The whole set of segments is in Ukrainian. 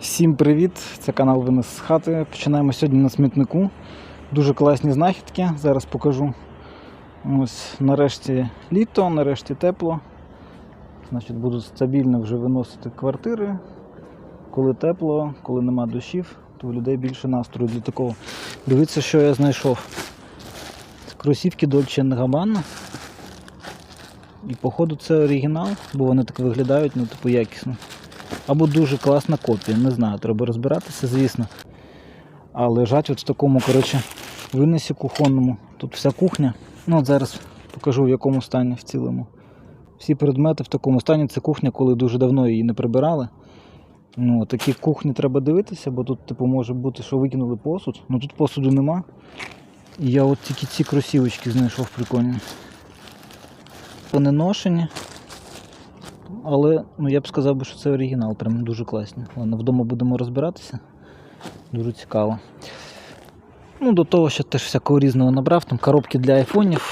Всім привіт! Це канал Винес з хати. Починаємо сьогодні на смітнику. Дуже класні знахідки. Зараз покажу. Ось нарешті літо, нарешті тепло. Значить, буду стабільно вже виносити квартири. Коли тепло, коли нема дощів, то у людей більше настрою для такого. Дивіться, що я знайшов. Кросівки Dolce Gabbana. І походу це оригінал, бо вони так виглядають, ну типу якісно. Або дуже класна копія, не знаю, треба розбиратися, звісно. А лежать от в такому, коротше, винесі кухонному. Тут вся кухня. Ну от зараз покажу в якому стані в цілому. Всі предмети в такому стані. Це кухня, коли дуже давно її не прибирали. Ну, такі кухні треба дивитися, бо тут, типу, може бути, що викинули посуд. Ну тут посуду нема. І я от тільки ці кросівочки знайшов прикольні. Вони ношені. Але ну, я б сказав, що це оригінал, прям дуже класні. Ладно, вдома будемо розбиратися. Дуже цікаво. Ну, до того, що теж всякого різного набрав, там коробки для айфонів,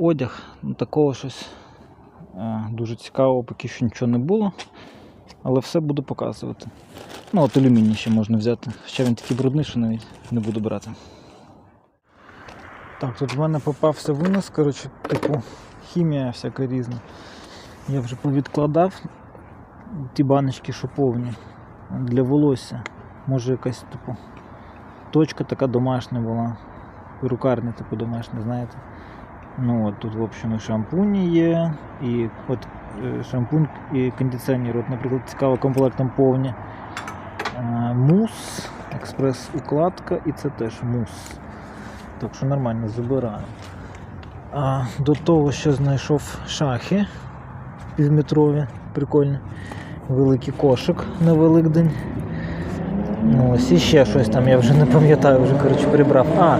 одяг, ну, такого щось. Дуже цікаво, поки що нічого не було. Але все буду показувати. Ну, от алюміній ще можна взяти. Хоча він такий брудний, що навіть не буду брати. Так, тут в мене попався винос, коротше, типу хімія всяка різна. Я вже повідкладав ті баночки, що повні для волосся. Може якась типу точка така домашня була. Перукарня типу домашня, знаєте. Ну от тут, в общем, і шампуні є, і от е, шампунь і кондиціонер. От, наприклад, цікаво комплектом повні. Е, Мус, експрес-укладка і це теж мус. Так що нормально забираю. До того, що знайшов шахи півметрові, прикольні. Великий кошик на Великдень. Ну, Ось і ще щось там, я вже не пам'ятаю, вже коротше прибрав. А,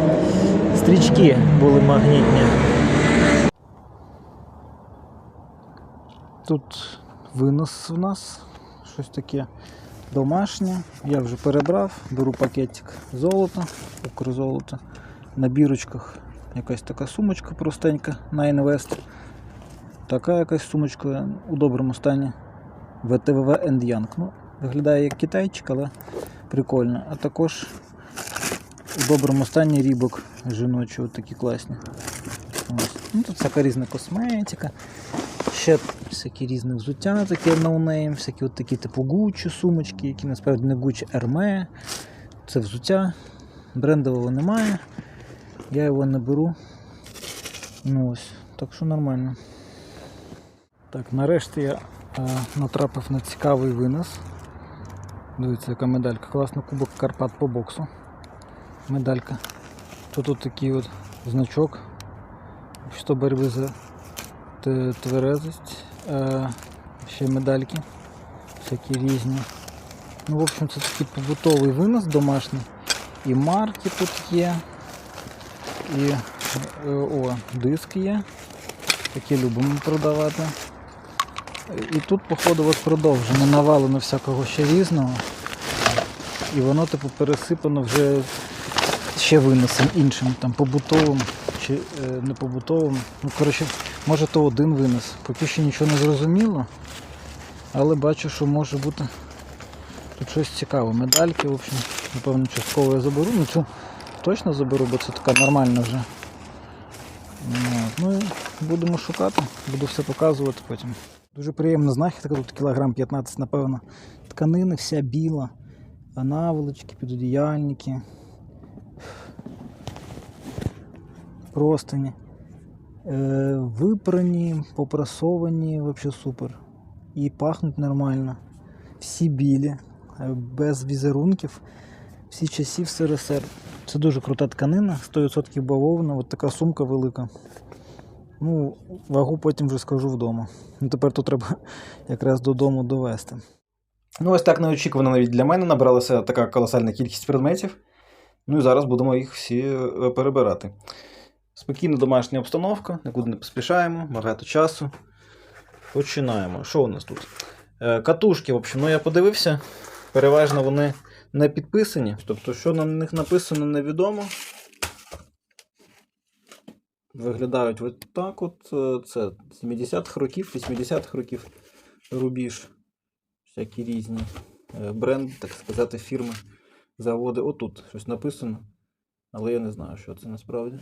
стрічки були магнітні. Тут винос в нас, щось таке домашнє. Я вже перебрав, беру пакетик золота, укрзолота. На бірочках якась така сумочка простенька на інвест. Така якась сумочка у доброму стані. ВТВВ End Young. Ну, виглядає як китайчик, але прикольно. А також у доброму стані рібок жіночі, такі класні. Ось. Ну, тут всяка різна косметика. Ще всякі різне взуття, таке ноунейм, всякі от такі типу Gucci сумочки, які насправді не Gucci Hermé. Це взуття. Брендового немає. Я його не беру. Ну ось, так що нормально. Так, нарешті я е, натрапив на цікавий винос. Дивіться, яка медалька. Класно кубок Карпат по боксу. Медалька. Тут тут такий от значок. Що боротьби за тверезость. Е, ще медальки. Всякі різні. Ну, в общем, це такий побутовий винос домашній. І марки тут є. І е, о, диск є. Такі любимо продавати. І тут, походу, от продовжено навалено всякого ще різного. І воно, типу, пересипано вже ще виносом іншим, там побутовим чи е, не. Ну, коротше, може то один винос. Поки що нічого не зрозуміло. Але бачу, що може бути тут щось цікаве. Медальки, в общем, напевно, частково я заберу. Ну цю точно заберу, бо це така нормальна вже. От. Ну і будемо шукати, буду все показувати потім. Дуже приємна знахідка, тут кілограм 15, напевно. Тканини вся біла, наволочки, підодіяльники, простині. Е, випрані, попрасовані, взагалі супер. І пахнуть нормально. Всі білі, е, без візерунків, всі часів СРСР. Це дуже крута тканина, 100% бавовна, от така сумка велика. Ну, вагу потім вже скажу вдома. Ну, тепер то треба якраз додому довести. Ну, ось так неочікувано навіть для мене набралася така колосальна кількість предметів. Ну і зараз будемо їх всі е, перебирати. Спокійна домашня обстановка, нікуди не поспішаємо, багато часу. Починаємо. Що у нас тут? Е, Катушки, в общем, ну я подивився. Переважно вони не підписані. Тобто, що на них написано, невідомо. Виглядають от так от. Е, Це 70-х років, 80-х років рубіж. Всякі різні. е, бренд, так сказати, фірми, заводи. Отут щось написано. Але я не знаю, що це насправді.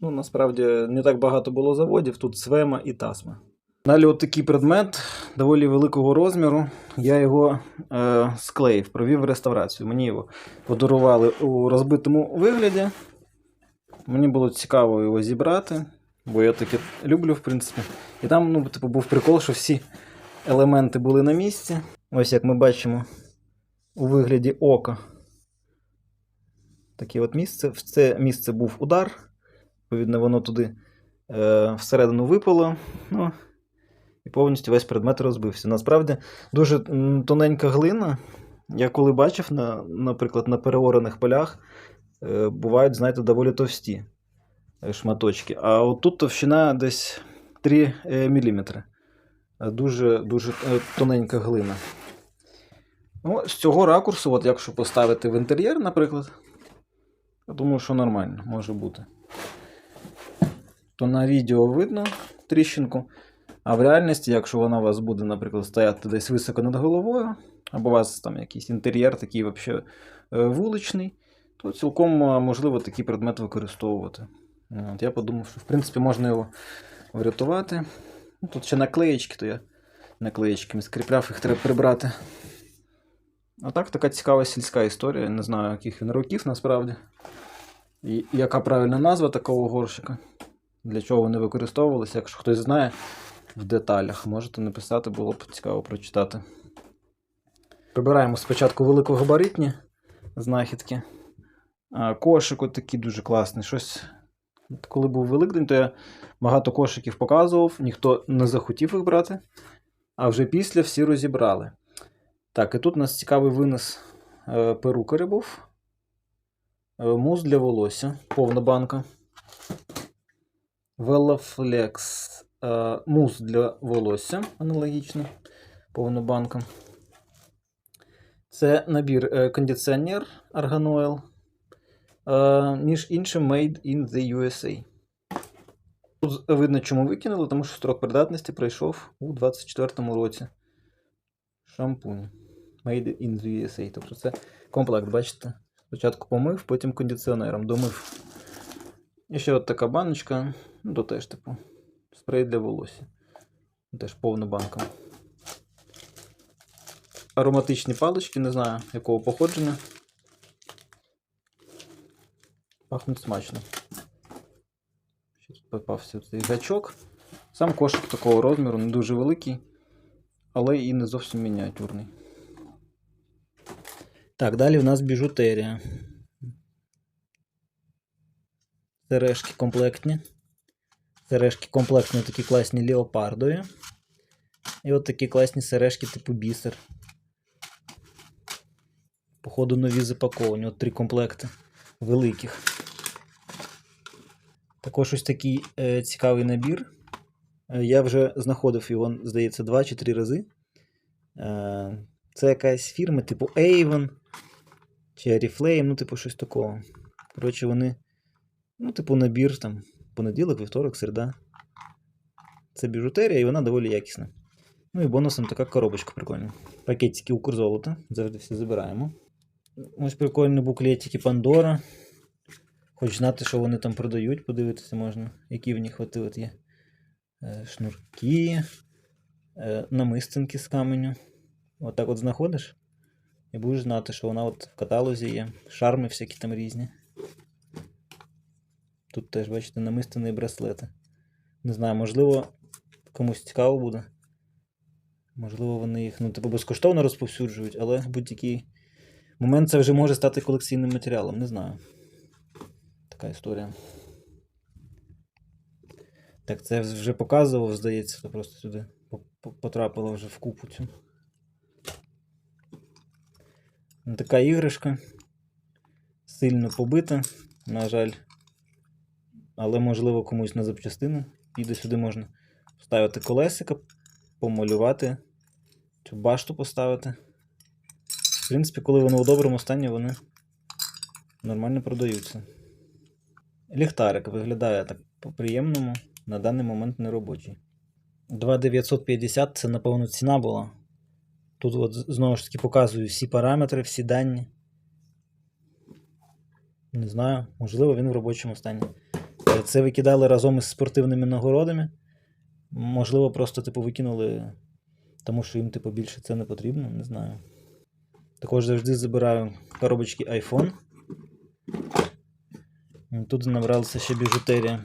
Ну, насправді не так багато було заводів, тут Свема і Тасма. Далі от такий предмет доволі великого розміру. Я його е, склеїв, провів реставрацію. Мені його подарували у розбитому вигляді. Мені було цікаво його зібрати, бо я таке люблю, в принципі. І там, ну, типу, був прикол, що всі елементи були на місці. Ось як ми бачимо у вигляді ока. Таке от місце. В це місце був удар. Відповідно, воно туди е, всередину випало. Ну, і повністю весь предмет розбився. Насправді дуже тоненька глина. Я коли бачив, на, наприклад, на переорених полях бувають, знаєте, доволі товсті е, шматочки. А отут товщина десь 3 мм. Дуже, дуже е, тоненька глина. Ну, з цього ракурсу, от якщо поставити в інтер'єр, наприклад, я думаю, що нормально може бути. То на відео видно тріщинку. А в реальності, якщо вона у вас буде, наприклад, стояти десь високо над головою, або у вас там якийсь інтер'єр такий вообще е, вуличний, то цілком е, можливо такий предмет використовувати. От, я подумав, що в принципі можна його врятувати. Ну, Тут ще наклеєчки, то я наклеєчками скріпляв, їх треба прибрати. А так, така цікава сільська історія. Не знаю, яких він років насправді. І яка правильна назва такого горщика? Для чого вони використовувалися? Якщо хтось знає в деталях, можете написати, було б цікаво прочитати. Прибираємо спочатку великогабаритні знахідки. Кошик от такий дуже класний. Щось. Коли був Великдень, то я багато кошиків показував, ніхто не захотів їх брати, а вже після всі розібрали. Так, і тут у нас цікавий винос е, перукаря був. Е, Мус для волосся, повна банка. Veloflex е, мус для волосся, аналогічно, повна банка. Це набір кондиціонер Argan між іншим Made in the USA. Тут видно, чому викинули, тому що строк придатності пройшов у 2024 році. Шампунь. Made in the USA. Тобто це комплект, бачите? Спочатку помив, потім кондиціонером домив. І ще от така баночка. Ну, то теж, типу, спрей для волосся. Теж повна банка. Ароматичні палички, не знаю якого походження. Пахнуть смачно. Ще тут попався цей гачок. Сам кошик такого розміру, не дуже великий, але і не зовсім мініатюрний. Так, далі в нас біжутерія. Сережки комплектні. Сережки комплектні такі класні леопардові. І от такі класні сережки типу бісер. Походу нові запаковані. От три комплекти великих. Також ось такий е, цікавий набір. Е, я вже знаходив його, здається, два чи три рази. Е, це якась фірма, типу Avon чи Oriflame, ну, типу, щось такого. Коротше, вони. Ну, типу, набір там понеділок, вівторок, середа. Це біжутерія і вона доволі якісна. Ну і бонусом така коробочка прикольна. Пакетики Укрзолота. Завжди всі забираємо. Ось прикольні буклетики Pandora. Хоч знати, що вони там продають, подивитися можна, які в них от, от є. Е, Шнурки, е, намистинки з каменю. Отак от знаходиш. І будеш знати, що вона от в каталозі є. Шарми всякі там різні. Тут теж, бачите, намистини браслети. Не знаю, можливо, комусь цікаво буде. Можливо, вони їх ну, типу, безкоштовно розповсюджують, але будь-який момент це вже може стати колекційним матеріалом. Не знаю. Така історія. Так, це вже показував, здається, то просто сюди по- по- потрапило вже в купу цю. Ну, Така іграшка. Сильно побита, на жаль. Але, можливо, комусь на запчастину. Піде сюди можна вставити колесика, помалювати, цю башту поставити. В принципі, коли воно у доброму стані, вони нормально продаються. Ліхтарик виглядає так по-приємному, на даний момент не робочий. 2950 це, напевно, ціна була. Тут от знову ж таки показую всі параметри, всі дані. Не знаю, можливо, він в робочому стані. Е, Це викидали разом із спортивними нагородами. Можливо, просто типу викинули, тому що їм типу, більше це не потрібно, не знаю. Також завжди забираю коробочки iPhone. Тут набралася ще біжутерія.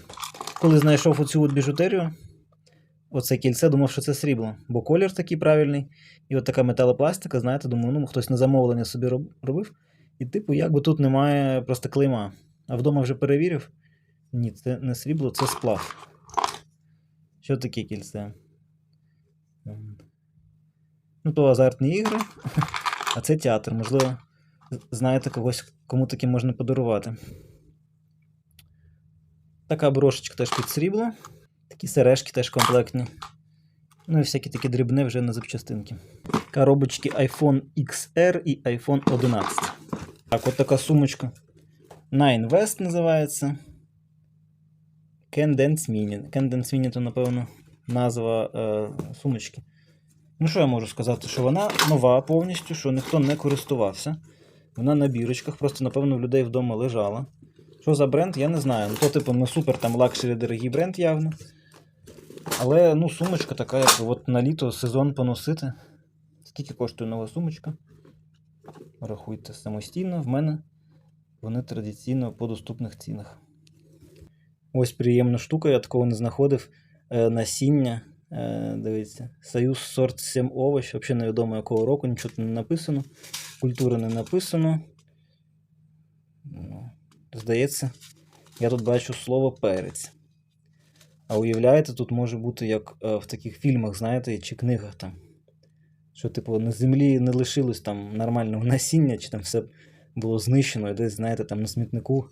Коли знайшов оцю от біжутерію, оце кільце, думав, що це срібло, бо колір такий правильний. І от така металопластика, знаєте, думаю, ну хтось на замовлення собі робив. І, типу, якби тут немає просто клейма. А вдома вже перевірив. Ні, це не срібло, це сплав. Що таке кільце? Ем. Ну, то азартні ігри, а це театр. Можливо, знаєте когось, кому таке можна подарувати. Така брошечка теж під срібло. Такі сережки теж комплектні. Ну і всякі такі дрібни вже на запчастинки. Коробочки iPhone XR і iPhone 11. Так, от така сумочка. Nine West називається. Candence Mini. Candence Mini то, напевно, назва е, сумочки. Ну, що я можу сказати? Що вона нова повністю, що ніхто не користувався. Вона на бірочках, просто, напевно, в людей вдома лежала. Що за бренд, я не знаю. Ну, то, типу, не супер там лакшері дорогий бренд явно. Але ну, сумочка така, як от на літо сезон поносити. Скільки коштує нова сумочка? Рахуйте самостійно. В мене вони традиційно по доступних цінах. Ось приємна штука, я такого не знаходив. Е, насіння. Е, дивіться, Союз сорт 7 овощ. Взагалі невідомо якого року, нічого не написано. Культури не написано. Здається, я тут бачу слово перець. А уявляєте, тут може бути як е, в таких фільмах, знаєте, чи книгах там. Що, типу, на землі не лишилось там нормального насіння, чи там все було знищено, і десь, знаєте, там на смітнику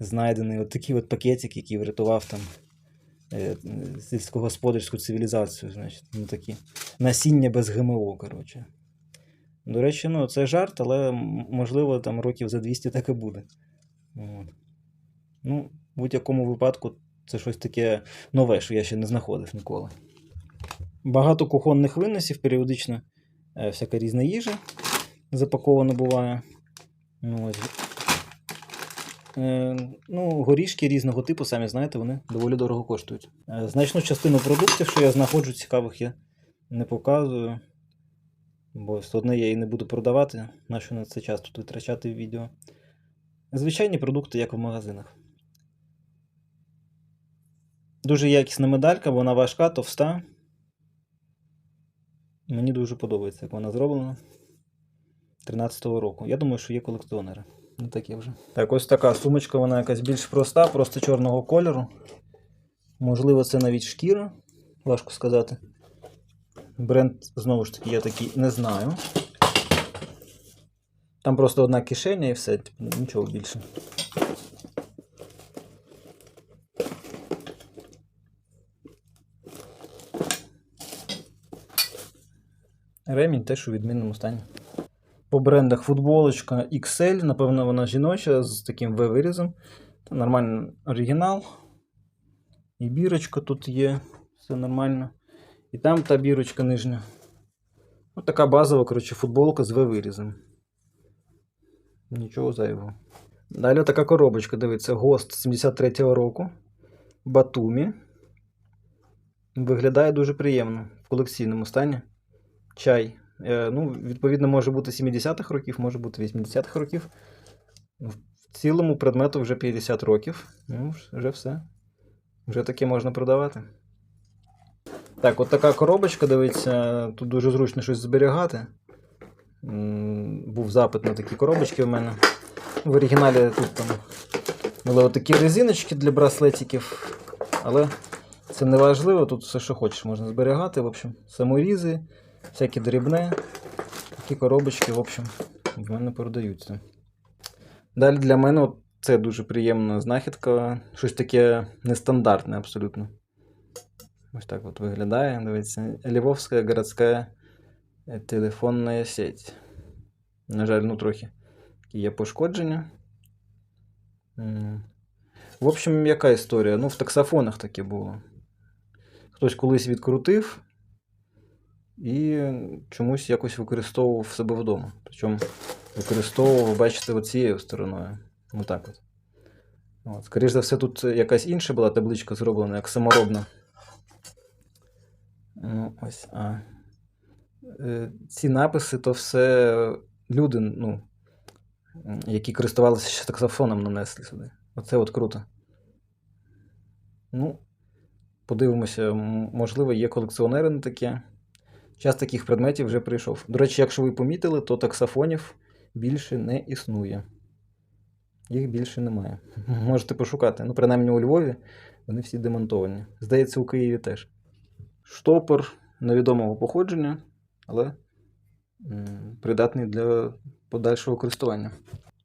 знайдений от такий от пакетик, який врятував там е, сільськогосподарську цивілізацію, значить, ну такі. Насіння без ГМО, коротше. До речі, ну, це жарт, але можливо там років за 200 так і буде. От. Ну, в будь-якому випадку це щось таке нове, що я ще не знаходив ніколи. Багато кухонних виносів, періодично е, всяка різна їжа запакована буває. Ну, ось. Е, ну, горішки різного типу, самі знаєте, вони доволі дорого коштують. Е, значну частину продуктів, що я знаходжу цікавих, я не показую. Бо все одно я її не буду продавати, на що на це час тут витрачати в відео. Звичайні продукти, як в магазинах. Дуже якісна медалька, вона важка, товста. Мені дуже подобається, як вона зроблена. 13-го року. Я думаю, що є колекціонери. Ну таке вже. Так, ось така сумочка, вона якась більш проста, просто чорного кольору. Можливо, це навіть шкіра. Важко сказати. Бренд, знову ж таки, я такий не знаю. Там просто одна кишеня і все, типу, нічого більше. Ремінь теж у відмінному стані. По брендах футболочка XL, напевно, вона жіноча з таким V-вирізом. Нормальний оригінал. І бірочка тут є, все нормально. І там та бірочка нижня. Ось така базова, коротше, футболка з V-вирізом. Нічого зайвого. Далі така коробочка, дивіться, ГОСТ 73-го року. Батумі. Виглядає дуже приємно в колекційному стані. Чай. Е, ну, відповідно, може бути 70-х років, може бути 80-х років. В цілому предмету вже 50 років. Ну, вже все. Вже таке можна продавати. Так, от така коробочка, дивіться, тут дуже зручно щось зберігати. Був запит на такі коробочки в мене. В оригіналі тут там були отакі резиночки для браслетиків, але це не важливо, тут все, що хочеш, можна зберігати. В общем, саморізи, всякі дрібне. Такі коробочки, в общем, в мене продаються. Далі для мене це дуже приємна знахідка. Щось таке нестандартне абсолютно. Ось так от виглядає. Дивіться, Львовська городська телефонна сеть. На жаль, ну трохи є пошкодження. В общем, яка історія? Ну, в таксофонах таке було. Хтось колись відкрутив, і чомусь якось використовував себе вдома. Причому використовував, бачите, оцією стороною. Отак от. От. Скоріше за все, тут якась інша була табличка зроблена, як саморобна. Ну, ось. А. Е, Ці написи то все люди, ну, які користувалися ще таксофоном, нанесли сюди. Оце от круто. Ну, подивимося, можливо, є колекціонери на таке. Час таких предметів вже прийшов. До речі, якщо ви помітили, то таксофонів більше не існує. Їх більше немає. Можете пошукати. Ну, принаймні у Львові вони всі демонтовані. Здається, у Києві теж. Штопор невідомого походження, але придатний для подальшого користування.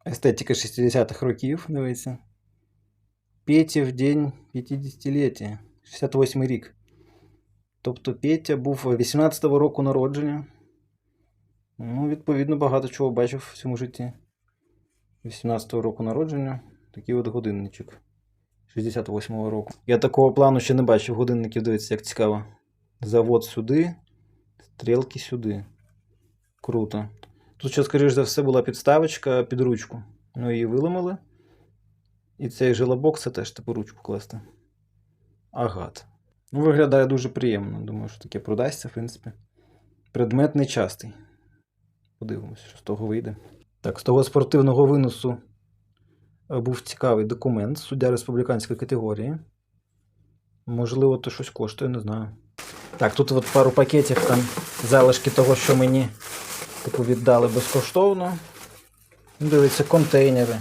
Естетика 60-х років, дивіться. Петя в день 50-ліття. 68 рік. Тобто Петя був 18-го року народження. Ну, відповідно, багато чого бачив в цьому житті. 18-го року народження. Такий от годинничок. 68-го року. Я такого плану ще не бачив годинників, дивіться, як цікаво. Завод сюди, стрілки сюди. Круто. Тут ще, скоріш за все, була підставочка під ручку. Ну, її виламали. І цей желобок це теж типу ручку класти. Агат. Ну, виглядає дуже приємно. Думаю, що таке продасться, в принципі. Предмет нечастий. Подивимося, що з того вийде. Так, з того спортивного виносу е, був цікавий документ суддя республіканської категорії. Можливо, то щось коштує, не знаю. Так, тут от пару пакетів там залишки того, що мені типу, віддали безкоштовно. Ну, Дивіться, контейнери.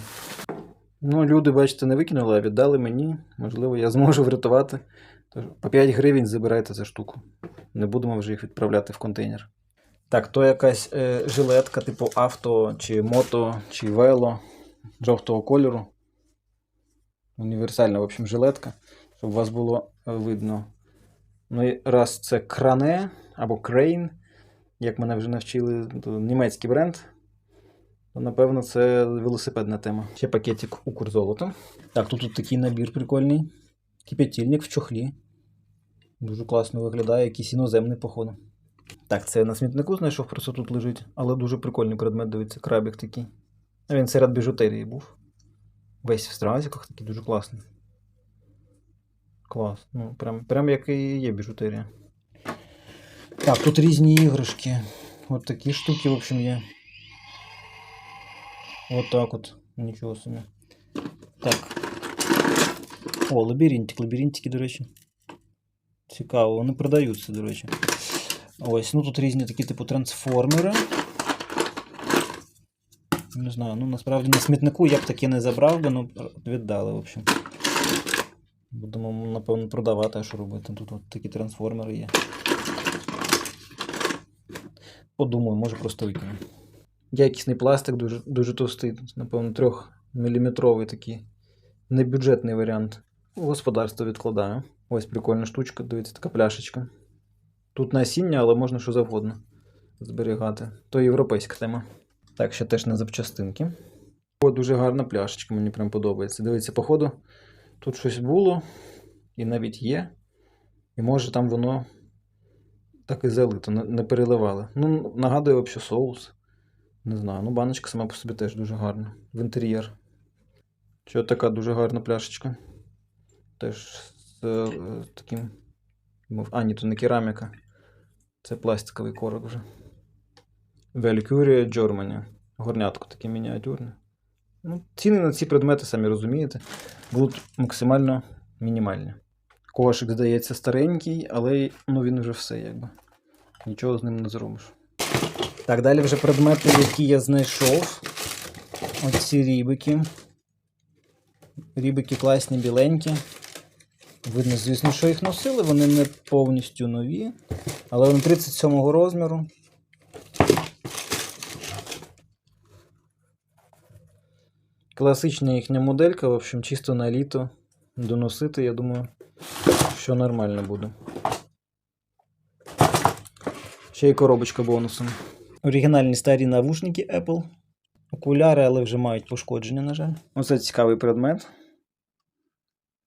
Ну, люди, бачите, не викинули, а віддали мені. Можливо, я зможу врятувати. Тож по 5 гривень забирайте за штуку. Не будемо вже їх відправляти в контейнер. Так, то якась е, жилетка, типу авто, чи мото, чи вело жовтого кольору. Універсальна, в общем, жилетка, щоб вас було е, видно. Ну, раз це кране або крейн, як мене вже навчили, німецький бренд. То, напевно, це велосипедна тема. Ще пакетик Укрзолото. Так, тут, тут такий набір прикольний. Кипятильник в чохлі. Дуже класно виглядає, якийсь іноземний, походу. Так, це на смітнику знайшов, просто тут лежить. Але дуже прикольний предмет, дивиться, крабик такий. А Він серед біжутерії був. Весь в стразиках такий дуже класний. Клас. Ну, прям, прям як і є біжутерія. Так, тут різні іграшки. От такі штуки, в общем, є. От так от. Нічого собі. Так. О, лабіринтик. Лабіринтики, до речі. Цікаво, вони продаються, до речі. Ось, ну тут різні такі типу трансформери. Не знаю, ну насправді на смітнику я б таке не забрав би, ну віддали, в общем. Будемо, напевно, продавати, а що робити. Тут от такі трансформери є. Подумаю, може просто викину. Якісний пластик дуже, дуже товстий, напевно, 3 мм такий небюджетний варіант. У господарство відкладаю. Ось прикольна штучка, дивіться, така пляшечка. Тут насіння, але можна що завгодно зберігати. То європейська тема. Так, ще теж на запчастинки. О, дуже гарна пляшечка, мені прям подобається. Дивіться, походу, тут щось було і навіть є. І може там воно так і залито, не, переливали. Ну, нагадує взагалі соус. Не знаю. Ну, баночка сама по собі теж дуже гарна. В інтер'єр. Що така дуже гарна пляшечка. Теж з е, таким. А, ні, то не кераміка. Це пластиковий корок вже. Valkyrie Germany. Горнятко таке мініатюрне. Ну, ціни на ці предмети, самі розумієте, будуть максимально мінімальні. Кошик, здається, старенький, але ну, він вже все, якби. Нічого з ним не зробиш. Так, далі вже предмети, які я знайшов. Оці рібики. Рібики класні, біленькі. Видно, звісно, що їх носили, вони не повністю нові, але вони 37-го розміру. Класична їхня моделька, в общем, чисто на літо доносити, я думаю, що нормально буде. Ще й коробочка бонусом. Оригінальні старі навушники Apple. Окуляри, але вже мають пошкодження, на жаль. Оце цікавий предмет.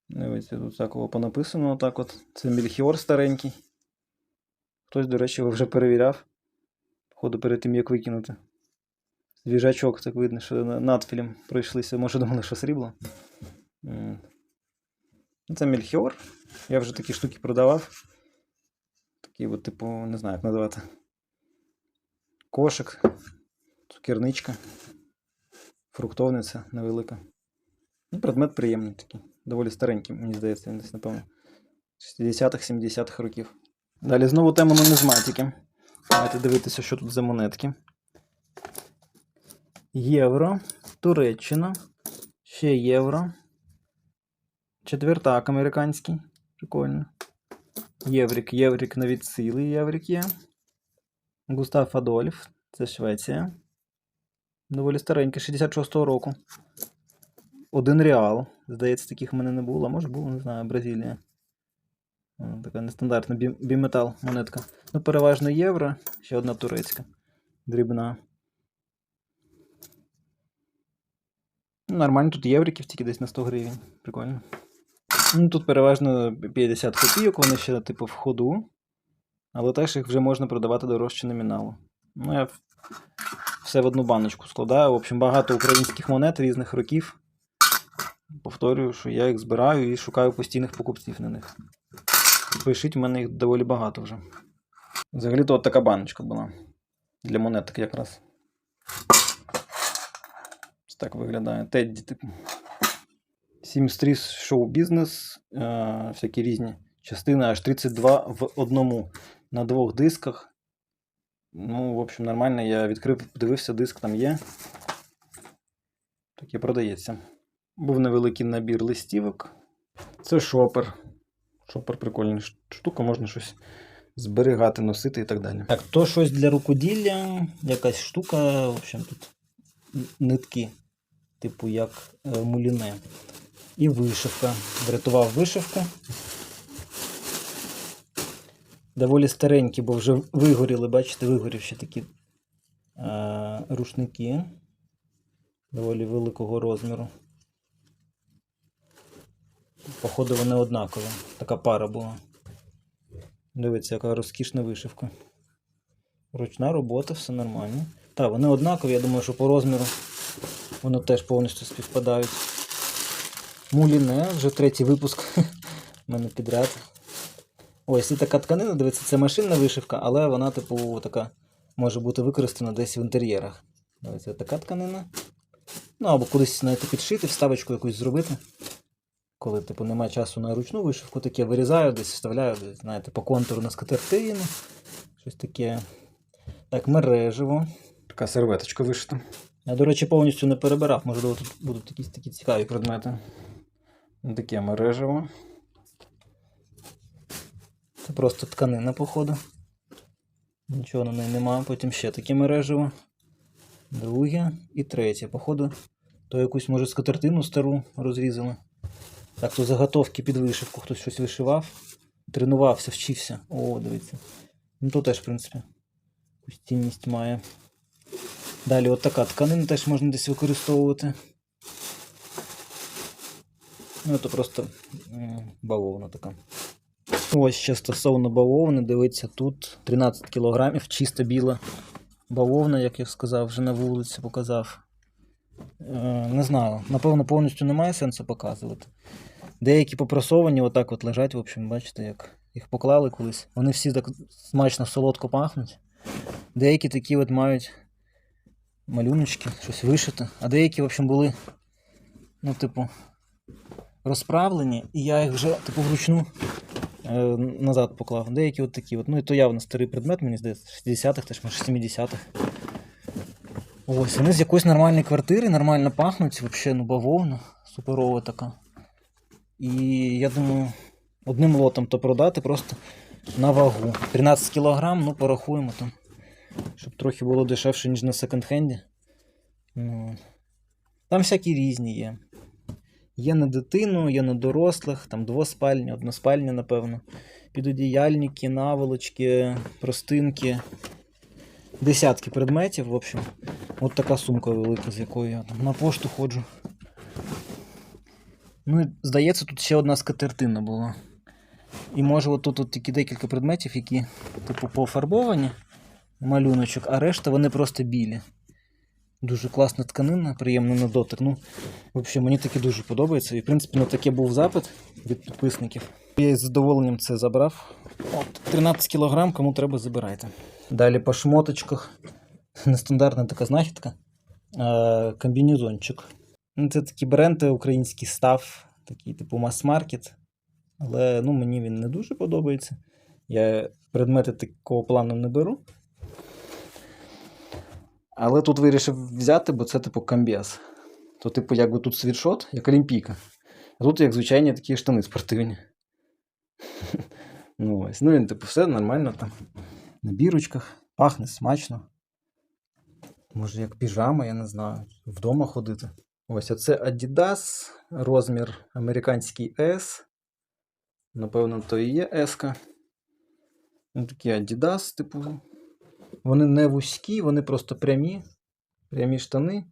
Дивіться, тут такого понаписано отак от. Це Мельхіор старенький. Хтось, до речі, його вже перевіряв. Походу перед тим, як викинути. Свіжачок, так видно, що надфілем пройшлися. Може, думали, що срібло. Ну, Це мельхіор. Я вже такі штуки продавав. Такі, от, типу, не знаю, як називати. Кошик, цукерничка, фруктовниця невелика. Ну, предмет приємний такий. Доволі старенький, мені здається, він десь, напевно, 60-х, 70-х років. Далі знову тема нумізматики. Давайте дивитися, що тут за монетки. Євро, Туреччина, ще євро. Четвертак американський. Прикольно. Єврик, єврик навіть цілий єврик є. Густав Адольф, це Швеція. Доволі старенький, 66-го року. Один реал. Здається, таких в мене не було. Може було, не знаю, Бразилія. Така нестандартна бі- біметал монетка. Ну, переважно євро, ще одна турецька. Дрібна. Ну, Нормально, тут євриків тільки десь на 100 гривень. Прикольно. Ну, тут переважно 50 копійок, вони ще, типу, в ходу. Але теж їх вже можна продавати дорожче номіналу. Ну, я все в одну баночку складаю. В общем, багато українських монет різних років. Повторюю, що я їх збираю і шукаю постійних покупців на них. Пишіть, в мене їх доволі багато вже. Взагалі-то от така баночка була. Для монеток якраз. Так виглядає. Тедді, типу. Сім стріс шоу-бізнес, е, всякі різні частини, аж 32 в одному на двох дисках. Ну, в общем, нормально. Я відкрив, подивився, диск там є. Таке продається. Був невеликий набір листівок. Це шопер. Шопер прикольна штука, можна щось зберігати, носити і так далі. Так, то щось для рукоділля, якась штука, в общем, тут нитки, типу як е, муліне. І вишивка. Врятував вишивку. Доволі старенькі, бо вже вигоріли, бачите, вигорівші такі е, рушники доволі великого розміру. Походу, вони однакові. Така пара була. Дивіться, яка розкішна вишивка. Ручна робота, все нормально. Так, вони однакові, я думаю, що по розміру вони теж повністю співпадають. Муліне, вже третій випуск в мене підряд. Ось і така тканина, дивіться, це машинна вишивка, але вона, типу, така може бути використана десь в інтер'єрах. Дивіться, така тканина. Ну, або кудись знаєте, підшити, вставочку якусь зробити. Коли, типу, немає часу на ручну вишивку, таке вирізаю, десь вставляю, десь, знаєте, по контуру на скатертину. Щось таке. Так, мережево. Така серветочка вишита. Я, до речі, повністю не перебирав, можливо, тут будуть якісь такі цікаві предмети. Таке мережево. Це просто тканина, походу. Нічого на неї немає. Потім ще таке мережево. Друге і третє. Походу, то якусь, може, скатертину стару розрізали. Так, то заготовки під вишивку, хтось щось вишивав. Тренувався, вчився. О, дивіться. Ну то теж, в принципі, цінність має. Далі от така тканина теж можна десь використовувати. Ну, це просто бавовна така. Ось ще стосовно бавовни, дивіться, тут 13 кілограмів, чиста біла бавовна, як я сказав, вже на вулиці показав. Е, не знаю, напевно, повністю немає сенсу показувати. Деякі попрасовані отак от лежать, в общем, бачите, як їх поклали колись. Вони всі так смачно солодко пахнуть. Деякі такі от мають малюночки, щось вишите, а деякі, в общем, були, ну, типу, розправлені, і я їх вже, типу, вручну е, назад поклав. Деякі от такі от. Ну і то явно старий предмет, мені здається, 60-х, теж може 70-х. Ось, вони з якоїсь нормальної квартири, нормально пахнуть, взагалі, ну бавовна, суперова така. І я думаю, одним лотом то продати просто на вагу. 13 кілограм, ну порахуємо там. Щоб трохи було дешевше, ніж на секонд-хенді. Ну, там всякі різні є. Є на дитину, є на дорослих, там двоспальні, односпальні, напевно. Підодіяльники, наволочки, простинки. Десятки предметів, в общем. От така сумка велика, з якою я там на пошту ходжу. Ну, і, здається, тут ще одна скатертина була. І може отут от тільки декілька предметів, які типу пофарбовані, малюночок, а решта вони просто білі. Дуже класна тканина, приємна на дотик. Ну, взагалі, мені таке дуже подобається. І, в принципі, на таке був запит від підписників. Я із задоволенням це забрав. От, 13 кг, кому треба, забирайте. Далі по шмоточках. Нестандартна така знахідка. Е, комбінезончик. Ну, Це такий бренд український став, такий типу мас-маркет. Але ну, мені він не дуже подобається. Я предмети такого плану не беру. Але тут вирішив взяти, бо це типу комбез. То, типу, якби тут світшот, як олімпійка. А тут як звичайні такі штани спортивні. Ну ось. Ну він, типу, все нормально там. На бірочках. Пахне смачно. Може, як піжама, я не знаю. Вдома ходити. Ось оце Adidas, розмір американський S. Напевно, то і є S. Ну, такі Adidas, типу. Вони не вузькі, вони просто прямі. Прямі штани.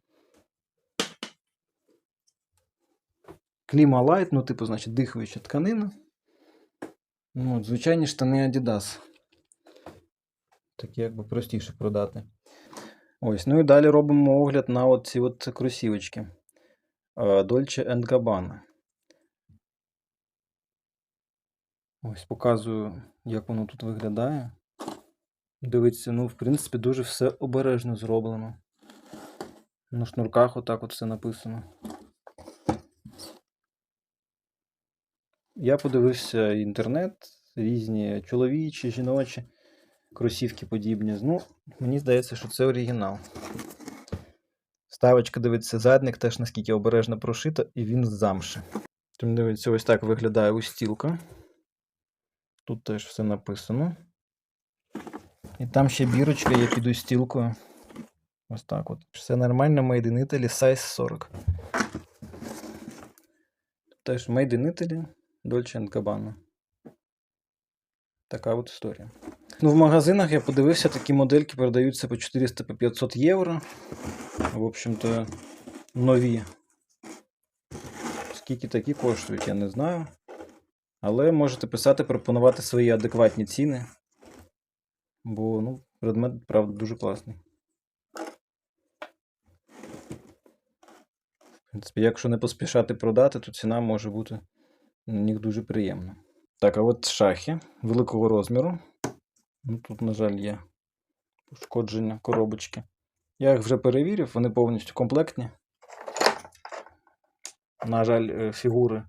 Кліма Light, ну, типу, значить, дихаюча тканина. Ну, звичайні штани Adidas. Такі якби простіше продати. Ось, ну і далі робимо огляд на от ці кросівочки. Е, Dolce Gabbana. Ось показую, як воно тут виглядає. Дивіться, ну, в принципі, дуже все обережно зроблено. На шнурках отак от все написано. Я подивився інтернет, різні чоловічі, жіночі, кросівки подібні. Ну, мені здається, що це оригінал. Ставочка дивиться, задник теж наскільки обережно прошита, і він з замши. Тому дивіться, ось так виглядає устілка. Тут теж все написано. І там ще бірочка є під устілкою. Ось так от. Все нормально, Made in Italy, size 40. Теж Made in Italy, Dolce Gabbana. Така от історія. Ну, в магазинах я подивився, такі модельки продаються по 400-500 євро. В общем-то, нові. Скільки такі коштують, я не знаю. Але можете писати, пропонувати свої адекватні ціни. Бо ну, предмет, правда, дуже класний. В принципі, якщо не поспішати продати, то ціна може бути на них дуже приємна. Так, а от шахи великого розміру. Ну, Тут, на жаль, є пошкодження коробочки. Я їх вже перевірив, вони повністю комплектні. На жаль, е, фігури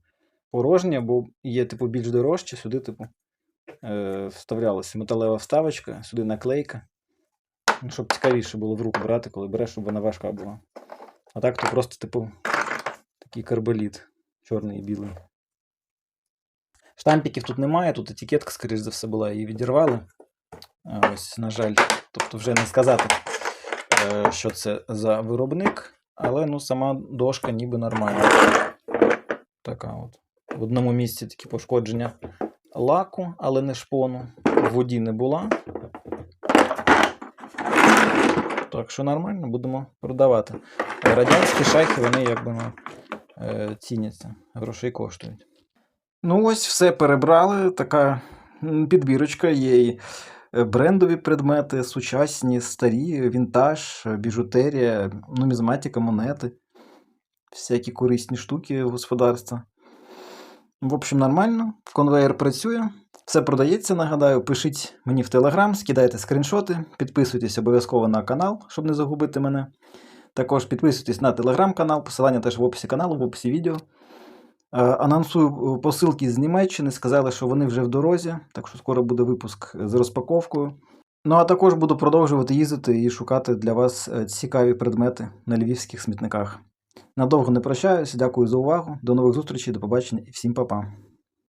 порожні, бо є, типу, більш дорожчі, сюди, типу, вставлялася металева вставочка, сюди наклейка. Ну, Щоб цікавіше було в руку брати, коли береш, щоб вона важка була. А так то просто, типу, такий карболіт, чорний і білий. Штампіків тут немає, тут етикетка, скоріш за все, була, її відірвали. Ось, на жаль, тобто вже не сказати, е, що це за виробник, але ну, сама дошка ніби нормальна. Така от. В одному місці такі пошкодження лаку, але не шпону. В воді не була. Так що нормально, будемо продавати. Радянські шахи, вони якби ну, е, ціняться, грошей коштують. Ну, ось все перебрали. Така підбірочка є і брендові предмети, сучасні, старі, вінтаж, біжутерія, нумізматика, монети, всякі корисні штуки господарства. В общем, нормально. Конвейер працює. Все продається, нагадаю. Пишіть мені в Телеграм, скидайте скріншоти, підписуйтесь обов'язково на канал, щоб не загубити мене. Також підписуйтесь на телеграм-канал, посилання теж в описі каналу, в описі відео. Е, Анонсую е, посилки з Німеччини. Сказали, що вони вже в дорозі, так що скоро буде випуск з розпаковкою. Ну а також буду продовжувати їздити і шукати для вас е, цікаві предмети на львівських смітниках. Надовго не прощаюсь, дякую за увагу. До нових зустрічей, до побачення і всім па-па.